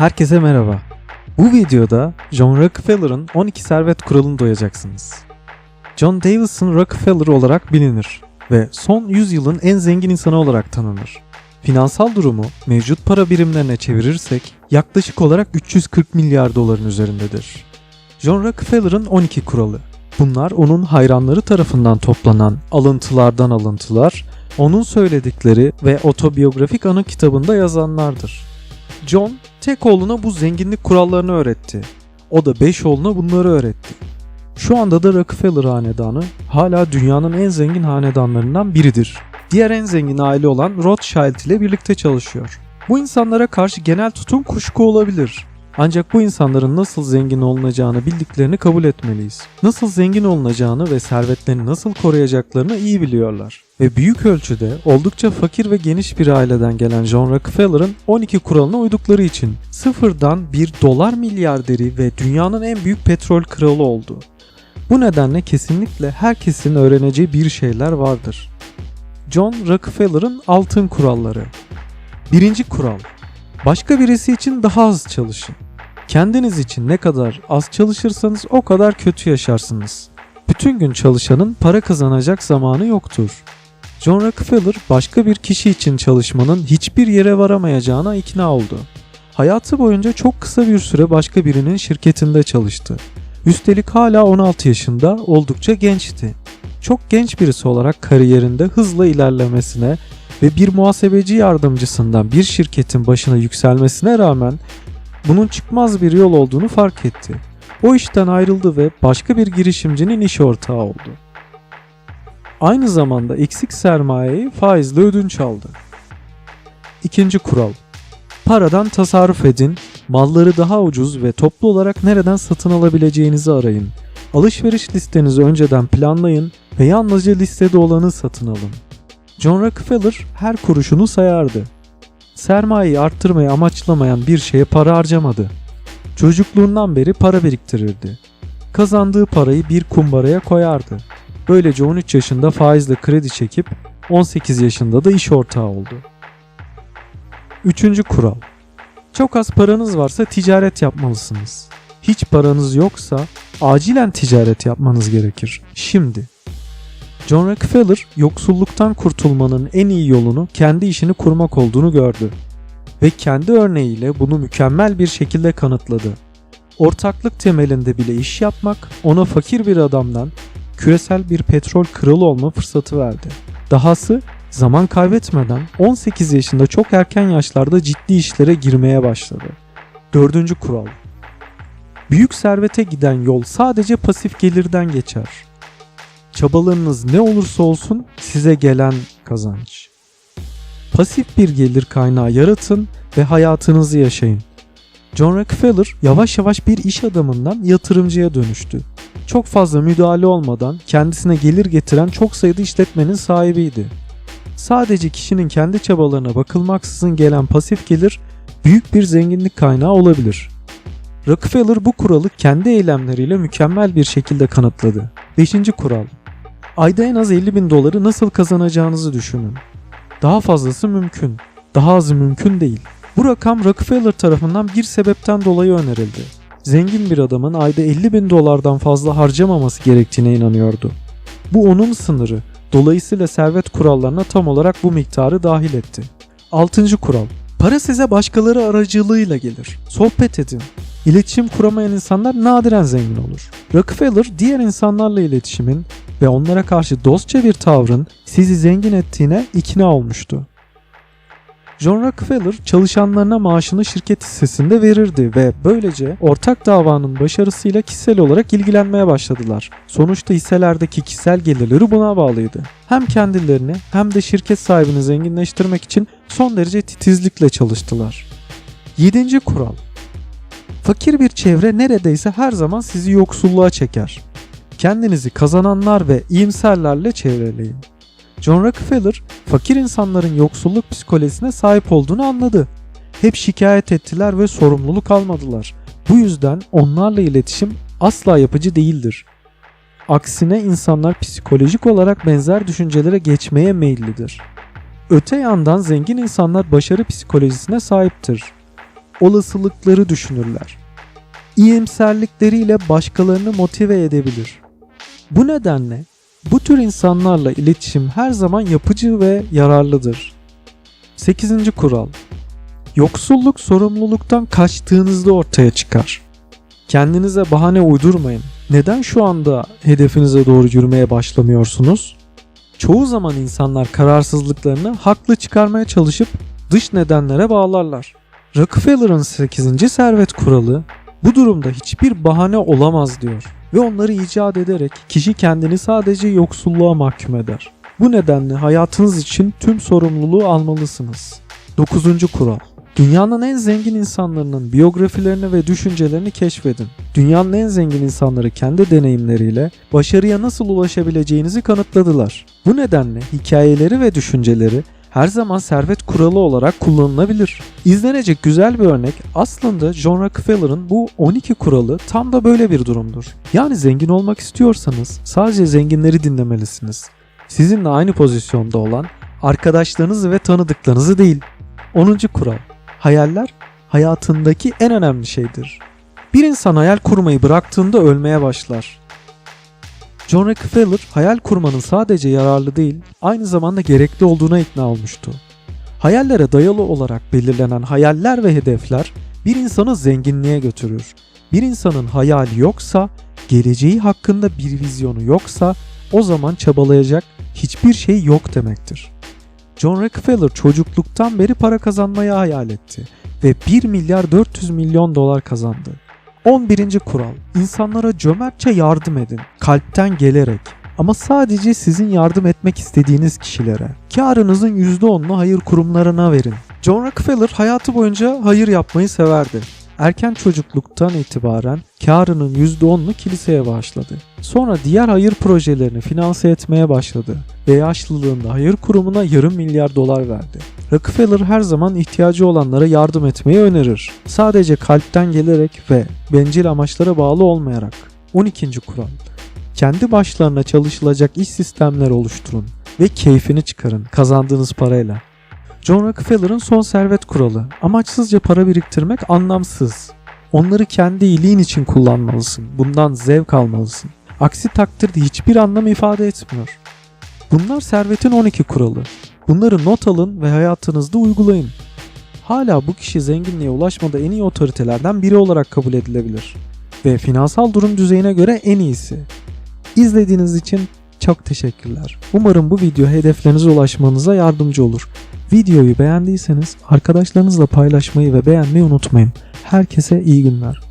Herkese merhaba. Bu videoda John Rockefeller'ın 12 servet kuralını duyacaksınız. John Davison Rockefeller olarak bilinir ve son 100 yılın en zengin insanı olarak tanınır. Finansal durumu mevcut para birimlerine çevirirsek yaklaşık olarak 340 milyar doların üzerindedir. John Rockefeller'ın 12 kuralı. Bunlar onun hayranları tarafından toplanan alıntılardan alıntılar, onun söyledikleri ve otobiyografik anı kitabında yazanlardır. John tek oğluna bu zenginlik kurallarını öğretti. O da beş oğluna bunları öğretti. Şu anda da Rockefeller hanedanı hala dünyanın en zengin hanedanlarından biridir. Diğer en zengin aile olan Rothschild ile birlikte çalışıyor. Bu insanlara karşı genel tutum kuşku olabilir. Ancak bu insanların nasıl zengin olunacağını bildiklerini kabul etmeliyiz. Nasıl zengin olunacağını ve servetlerini nasıl koruyacaklarını iyi biliyorlar. Ve büyük ölçüde oldukça fakir ve geniş bir aileden gelen John Rockefeller'ın 12 kuralına uydukları için sıfırdan bir dolar milyarderi ve dünyanın en büyük petrol kralı oldu. Bu nedenle kesinlikle herkesin öğreneceği bir şeyler vardır. John Rockefeller'ın altın kuralları. Birinci kural. Başka birisi için daha az çalışın. Kendiniz için ne kadar az çalışırsanız o kadar kötü yaşarsınız. Bütün gün çalışanın para kazanacak zamanı yoktur. John Rockefeller başka bir kişi için çalışmanın hiçbir yere varamayacağına ikna oldu. Hayatı boyunca çok kısa bir süre başka birinin şirketinde çalıştı. Üstelik hala 16 yaşında oldukça gençti. Çok genç birisi olarak kariyerinde hızla ilerlemesine ve bir muhasebeci yardımcısından bir şirketin başına yükselmesine rağmen bunun çıkmaz bir yol olduğunu fark etti. O işten ayrıldı ve başka bir girişimcinin iş ortağı oldu. Aynı zamanda eksik sermayeyi faizle ödünç aldı. İkinci kural. Paradan tasarruf edin, malları daha ucuz ve toplu olarak nereden satın alabileceğinizi arayın. Alışveriş listenizi önceden planlayın ve yalnızca listede olanı satın alın. John Rockefeller her kuruşunu sayardı. Sermayeyi arttırmayı amaçlamayan bir şeye para harcamadı. Çocukluğundan beri para biriktirirdi. Kazandığı parayı bir kumbaraya koyardı. Böylece 13 yaşında faizle kredi çekip 18 yaşında da iş ortağı oldu. Üçüncü kural. Çok az paranız varsa ticaret yapmalısınız. Hiç paranız yoksa acilen ticaret yapmanız gerekir. Şimdi. John Rockefeller yoksulluktan kurtulmanın en iyi yolunu kendi işini kurmak olduğunu gördü ve kendi örneğiyle bunu mükemmel bir şekilde kanıtladı. Ortaklık temelinde bile iş yapmak ona fakir bir adamdan küresel bir petrol kralı olma fırsatı verdi. Dahası zaman kaybetmeden 18 yaşında çok erken yaşlarda ciddi işlere girmeye başladı. Dördüncü kural. Büyük servete giden yol sadece pasif gelirden geçer. Çabalarınız ne olursa olsun size gelen kazanç. Pasif bir gelir kaynağı yaratın ve hayatınızı yaşayın. John Rockefeller yavaş yavaş bir iş adamından yatırımcıya dönüştü. Çok fazla müdahale olmadan kendisine gelir getiren çok sayıda işletmenin sahibiydi. Sadece kişinin kendi çabalarına bakılmaksızın gelen pasif gelir büyük bir zenginlik kaynağı olabilir. Rockefeller bu kuralı kendi eylemleriyle mükemmel bir şekilde kanıtladı. 5. kural. Ayda en az 50 bin doları nasıl kazanacağınızı düşünün. Daha fazlası mümkün. Daha azı mümkün değil. Bu rakam Rockefeller tarafından bir sebepten dolayı önerildi. Zengin bir adamın ayda 50 bin dolardan fazla harcamaması gerektiğine inanıyordu. Bu onun sınırı. Dolayısıyla servet kurallarına tam olarak bu miktarı dahil etti. 6. kural. Para size başkaları aracılığıyla gelir. Sohbet edin. İletişim kuramayan insanlar nadiren zengin olur. Rockefeller diğer insanlarla iletişimin ve onlara karşı dostça bir tavrın sizi zengin ettiğine ikna olmuştu. John Rockefeller çalışanlarına maaşını şirket hissesinde verirdi ve böylece ortak davanın başarısıyla kişisel olarak ilgilenmeye başladılar. Sonuçta hisselerdeki kişisel gelirleri buna bağlıydı. Hem kendilerini hem de şirket sahibini zenginleştirmek için son derece titizlikle çalıştılar. 7. kural Fakir bir çevre neredeyse her zaman sizi yoksulluğa çeker. Kendinizi kazananlar ve iyimserlerle çevreleyin. John Rockefeller fakir insanların yoksulluk psikolojisine sahip olduğunu anladı. Hep şikayet ettiler ve sorumluluk almadılar. Bu yüzden onlarla iletişim asla yapıcı değildir. Aksine insanlar psikolojik olarak benzer düşüncelere geçmeye meyillidir. Öte yandan zengin insanlar başarı psikolojisine sahiptir. olasılıkları düşünürler. İyimserlikleriyle başkalarını motive edebilir. Bu nedenle bu tür insanlarla iletişim her zaman yapıcı ve yararlıdır. 8. kural Yoksulluk sorumluluktan kaçtığınızda ortaya çıkar. Kendinize bahane uydurmayın. Neden şu anda hedefinize doğru yürümeye başlamıyorsunuz? Çoğu zaman insanlar kararsızlıklarını haklı çıkarmaya çalışıp dış nedenlere bağlarlar. Rockefeller'ın 8. servet kuralı bu durumda hiçbir bahane olamaz diyor ve onları icat ederek kişi kendini sadece yoksulluğa mahkum eder. Bu nedenle hayatınız için tüm sorumluluğu almalısınız. 9. kural Dünyanın en zengin insanlarının biyografilerini ve düşüncelerini keşfedin. Dünyanın en zengin insanları kendi deneyimleriyle başarıya nasıl ulaşabileceğinizi kanıtladılar. Bu nedenle hikayeleri ve düşünceleri her zaman servet kuralı olarak kullanılabilir. İzlenecek güzel bir örnek aslında John Rockefeller'ın bu 12 kuralı tam da böyle bir durumdur. Yani zengin olmak istiyorsanız sadece zenginleri dinlemelisiniz. Sizinle aynı pozisyonda olan arkadaşlarınızı ve tanıdıklarınızı değil. 10. kural Hayaller hayatındaki en önemli şeydir. Bir insan hayal kurmayı bıraktığında ölmeye başlar. John Rockefeller hayal kurmanın sadece yararlı değil, aynı zamanda gerekli olduğuna ikna olmuştu. Hayallere dayalı olarak belirlenen hayaller ve hedefler bir insanı zenginliğe götürür. Bir insanın hayali yoksa, geleceği hakkında bir vizyonu yoksa o zaman çabalayacak hiçbir şey yok demektir. John Rockefeller çocukluktan beri para kazanmayı hayal etti ve 1 milyar 400 milyon dolar kazandı. 11. kural. İnsanlara cömertçe yardım edin. Kalpten gelerek. Ama sadece sizin yardım etmek istediğiniz kişilere. Karınızın %10'unu hayır kurumlarına verin. John Rockefeller hayatı boyunca hayır yapmayı severdi. Erken çocukluktan itibaren karının %10'unu kiliseye bağışladı. Sonra diğer hayır projelerini finanse etmeye başladı ve yaşlılığında hayır kurumuna yarım milyar dolar verdi. Rockefeller her zaman ihtiyacı olanlara yardım etmeyi önerir. Sadece kalpten gelerek ve bencil amaçlara bağlı olmayarak. 12. kural. Kendi başlarına çalışılacak iş sistemleri oluşturun ve keyfini çıkarın kazandığınız parayla. John Rockefeller'ın son servet kuralı. Amaçsızca para biriktirmek anlamsız. Onları kendi iyiliğin için kullanmalısın. Bundan zevk almalısın. Aksi takdirde hiçbir anlam ifade etmiyor. Bunlar servetin 12 kuralı. Bunları not alın ve hayatınızda uygulayın. Hala bu kişi zenginliğe ulaşmada en iyi otoritelerden biri olarak kabul edilebilir. Ve finansal durum düzeyine göre en iyisi. İzlediğiniz için çok teşekkürler. Umarım bu video hedeflerinize ulaşmanıza yardımcı olur. Videoyu beğendiyseniz arkadaşlarınızla paylaşmayı ve beğenmeyi unutmayın. Herkese iyi günler.